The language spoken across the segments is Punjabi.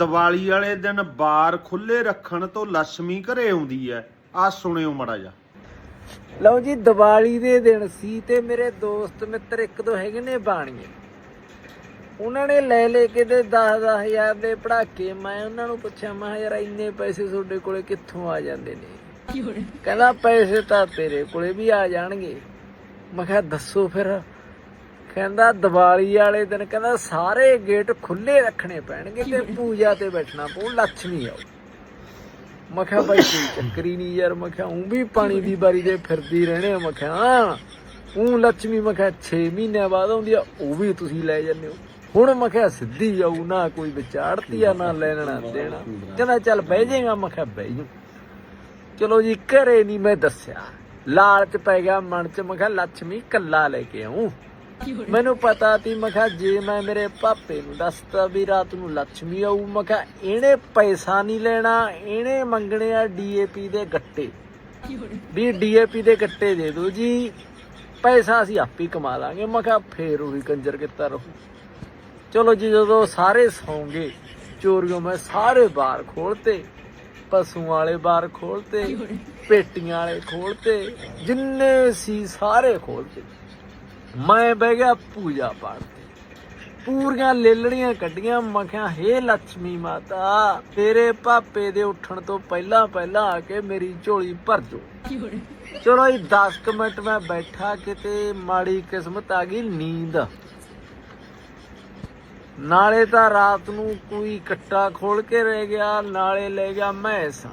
ਦੀਵਾਲੀ ਵਾਲੇ ਦਿਨ ਬਾਰ ਖੁੱਲੇ ਰੱਖਣ ਤੋਂ ਲక్ష్ਮੀ ਘਰੇ ਆਉਂਦੀ ਹੈ ਆ ਸੁਣਿਓ ਮੜਾ ਜਾ ਲਓ ਜੀ ਦੀਵਾਲੀ ਦੇ ਦਿਨ ਸੀ ਤੇ ਮੇਰੇ ਦੋਸਤ ਮਿੱਤਰ ਇੱਕ ਦੋ ਹੈਗੇ ਨੇ ਬਾਣੀਏ। ਉਹਨਾਂ ਨੇ ਲੈ ਲੈ ਕੇ ਤੇ 10-10000 ਦੇ ਪੜਾਕੇ ਮੈਂ ਉਹਨਾਂ ਨੂੰ ਪੁੱਛਿਆ ਮੈਂ ਕਿਹਾ ਯਾਰ ਇੰਨੇ ਪੈਸੇ ਤੁਹਾਡੇ ਕੋਲੇ ਕਿੱਥੋਂ ਆ ਜਾਂਦੇ ਨੇ? ਕਹਿੰਦਾ ਪੈਸੇ ਤਾਂ ਤੇਰੇ ਕੋਲੇ ਵੀ ਆ ਜਾਣਗੇ। ਮੈਂ ਕਿਹਾ ਦੱਸੋ ਫਿਰ ਕਹਿੰਦਾ ਦੀਵਾਲੀ ਵਾਲੇ ਦਿਨ ਕਹਿੰਦਾ ਸਾਰੇ ਗੇਟ ਖੁੱਲੇ ਰੱਖਣੇ ਪੈਣਗੇ ਤੇ ਪੂਜਾ ਤੇ ਬੈਠਣਾ ਪਊ ਲੱਛਮੀ ਆਓ ਮੈਂ ਬਾਈ ਕੋਈ ਚੱਕਰੀ ਨਹੀਂ ਯਾਰ, ਮੈਂ ਕਿਹਾ ਵੀ ਪਾਣੀ ਦੀ ਬਾਰੀ ਦੇ ਫਿਰਦੀ ਰਹਿਣੇ ਮੈਂ ਕਿਹਾ ਉਂ ਲక్ష్ਮੀ 6 ਮਹੀਨੇ ਬਾਅਦ ਆਉਂਦੀ ਆ, ਉਹ ਵੀ ਤੁਸੀਂ ਲੈ ਜਾਂਦੇ ਹੋ। ਹੁਣ ਮੈਂ ਸਿੱਧੀ ਜਾਊ ਨਾ ਕੋਈ ਵਿਚਾਰਤੀ ਆ, ਨਾ ਲੈਣਾ ਦੇਣਾ। ਕਹਿੰਦਾ ਚੱਲ ਬਹਿ ਜਾਏਗਾ, ਮੈਂ ਬਹਿ ਜਾ ਚਲੋ ਜੀ, ਘਰੇ ਨਹੀਂ ਮੈਂ ਦੱਸਿਆ। ਲਾਲਚ ਪੈ ਗਿਆ ਮਨ 'ਚ, ਮੈਂ ਲੱਛਮੀ ਲక్ష్ਮੀ ਕੱਲਾ ਲੈ ਕੇ ਆਉ ਮੈਨੂੰ ਪਤਾ ਤੀ, ਮੈਂ ਕਿਹਾ, ਜੇ ਮੈਂ ਮੇਰੇ ਪਾਪੇ ਨੂੰ ਦੱਸਤਾ ਵੀ ਰਾਤ ਨੂੰ ਲక్ష్ਮੀ ਆਊ, ਮੈਂ ਕਿਹਾ, ਇਹਨੇ ਪੈਸਾ ਨਹੀਂ ਲੈਣਾ, ਇਹਨੇ ਮੰਗਣੇ ਆ ਡੀਏਪੀ ਦੇ ਗੱਟੇ। ਵੀ ਡੀਏਪੀ ਦੇ ਗੱਟੇ ਦੇ ਦਿਓ ਜੀ, ਪੈਸਾ ਅਸੀਂ ਆਪੇ ਕਮਾ ਲਾਂਗੇ। ਮੈਂ ਕਿਹਾ, ਫੇਰ ਉਹੀ ਕੰਜਰ ਕਿੱਤਾ ਰਹੂ। ਚਲੋ ਜੀ, ਜਦੋਂ ਸਾਰੇ ਸੌਂਗੇ ਚੋਰੀਆਂ ਮੈਂ ਸਾਰੇ ਬਾਰ ਖੋਲਤੇ, ਪਸ਼ੂਆਂ ਵਾਲੇ ਬਾਰ ਖੋਲਤੇ, ਪੇਟੀਆਂ ਵਾਲੇ ਖੋਲਤੇ, ਜਿੰਨੇ ਸੀ ਸਾਰੇ ਖੋਲਤੇ। ਮੈਂ ਬਹਿ ਗਿਆ ਪੂਜਾ ਪਾਠ ਤੇ। ਪੂਰੀਆਂ ਲੇਲੜੀਆਂ ਕੱਢੀਆਂ, ਮੈਂ ਕਿਹਾ, ਹੇ ਲక్ష్ਮੀ ਮਾਤਾ, ਤੇਰੇ ਪਾਪੇ ਦੇ ਉੱਠਣ ਤੋਂ ਪਹਿਲਾਂ ਪਹਿਲਾਂ ਆ ਕੇ ਮੇਰੀ ਝੋਲੀ ਭਰ ਜੋ ਚਲੋ ਇਹ 10 ਕੁ ਮਿੰਟ ਮੈਂ ਬੈਠਾ ਕਿਤੇ, ਮਾੜੀ ਕਿਸਮਤ ਆ ਗਈ ਨੀਂਦ। ਨਾਲੇ ਤਾਂ ਰਾਤ ਨੂੰ ਕੋਈ ਕੱਟਾ ਖੋਲ ਕੇ ਰਹਿ ਗਿਆ, ਨਾਲੇ ਲੈ ਗਿਆ ਮੈਸ।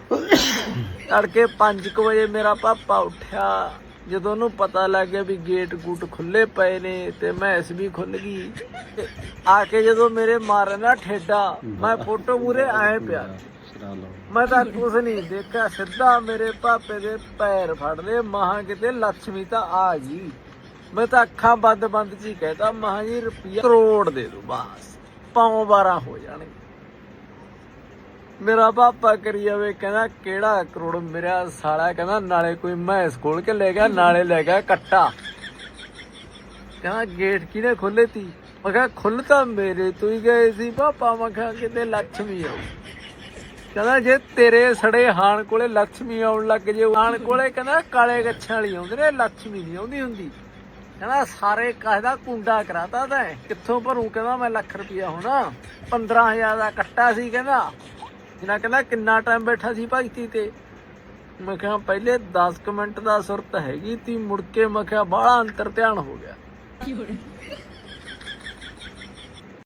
ਤੜਕੇ 5 ਵਜੇ ਮੇਰਾ ਪਾਪਾ ਉੱਠਿਆ। ਜਦੋਂ ਉਹਨੂੰ ਪਤਾ ਲੱਗ ਗਿਆ ਵੀ ਗੇਟ ਗੂਟ ਖੁੱਲੇ ਪਏ ਨੇ ਤੇ ਮੈਸ ਵੀ ਖੁੱਲ ਗਈ। ਆ ਕੇ ਜਦੋਂ ਮੇਰੇ ਮਾਰਨ ਠੇਡਾ, ਮੈਂ ਫੋਟੋ ਮੂਰੇ ਆਏ ਪਿਆ। ਮੈਂ ਤਾਂ ਕੁਛ ਨਹੀਂ ਦੇਖਿਆ, ਸਿੱਧਾ ਮੇਰੇ ਪਾਪੇ ਦੇ ਪੈਰ ਫੜ ਲਏ ਮਹਾ ਕਿਤੇ ਲక్ష్ਮੀ ਤਾਂ ਆ ਗਈ ਮੈਂ ਤਾਂ ਅੱਖਾਂ ਬੰਦ ਬੰਦ ਚ ਹੀ ਕਹਿਤਾ, ਮਹਾ ਜੀ ਰੁਪਈਆ ਕਰੋੜ ਦੇ ਦੋ ਬਸ, ਪਾਉ 12 ਹੋ ਜਾਣਗੇ। ਮੇਰਾ ਪਾਪਾ ਕਰੀ ਜਾਵੇ, ਕਹਿੰਦਾ ਕਿਹੜਾ ਕਰੋੜ ਮੇਰਾ ਸਾਲਾ? ਕਹਿੰਦਾ ਨਾਲੇ ਕੋਈ ਮੈਸ ਖੋਲ ਕੇ ਲੈ ਗਿਆ, ਨਾਲੇ ਲੈ ਗਿਆ ਕੱਟਾ। ਕਹਿੰਦਾ ਗੇਟ ਕਿਨੇ ਖੋਲੇ ਤੀ ਮੈਂ ਕਿਹਾ ਖੁੱਲ ਤਾਂ ਮੇਰੇ ਤੂੰ ਹੀ ਗਏ ਸੀ ਪਾਪਾ, ਮੈਂ ਕਿਹਾ ਕਿਤੇ ਲక్ష్ਮੀ ਆਉ ਕਹਿੰਦਾ ਜੇ ਤੇਰੇ ਸੜੇ ਹਾਣ ਕੋਲੇ ਲੱਛਮੀ ਆਉਣ ਲੱਗ ਜੇ ਹਾਣ ਕੋਲੇ ਕਹਿੰਦਾ ਕਾਲੇ ਗੱਛਾਂ ਵਾਲੀ ਆਉਂਦੇ ਨੇ ਲੱਛਮੀ ਨਹੀਂ ਆਉਂਦੀ ਹੁੰਦੀ। ਕਹਿੰਦਾ ਸਾਰੇ ਕਹਦਾ ਕੁੰਡਾ ਕਰਾਤਾ ਤੈਂ? ਕਿੱਥੋਂ ਭਰੂ? ਕਹਿੰਦਾ ਮੈਂ ਲੱਖ ਰੁਪਇਆ ਹੋਣਾ। 15000 ਦਾ ਕੱਟਾ ਸੀ, ਕਹਿੰਦਾ। ਜਿਨਾ ਕਹਿੰਦਾ ਕਿੰਨਾ ਟਾਈਮ ਬੈਠਾ ਸੀ ਭਗਤੀ ਤੇ। ਮੈਂ ਕਿਹਾ ਪਹਿਲੇ 10 ਕੁ ਮਿੰਟ ਦਾ ਸੁਰਤ ਹੈਗੀ ਤੀ, ਮੁੜ ਕੇ ਮੈਂ ਕਿਹਾ ਬਾਹਲਾ ਅੰਤਰ ਧਿਆਨ ਹੋ ਗਿਆ।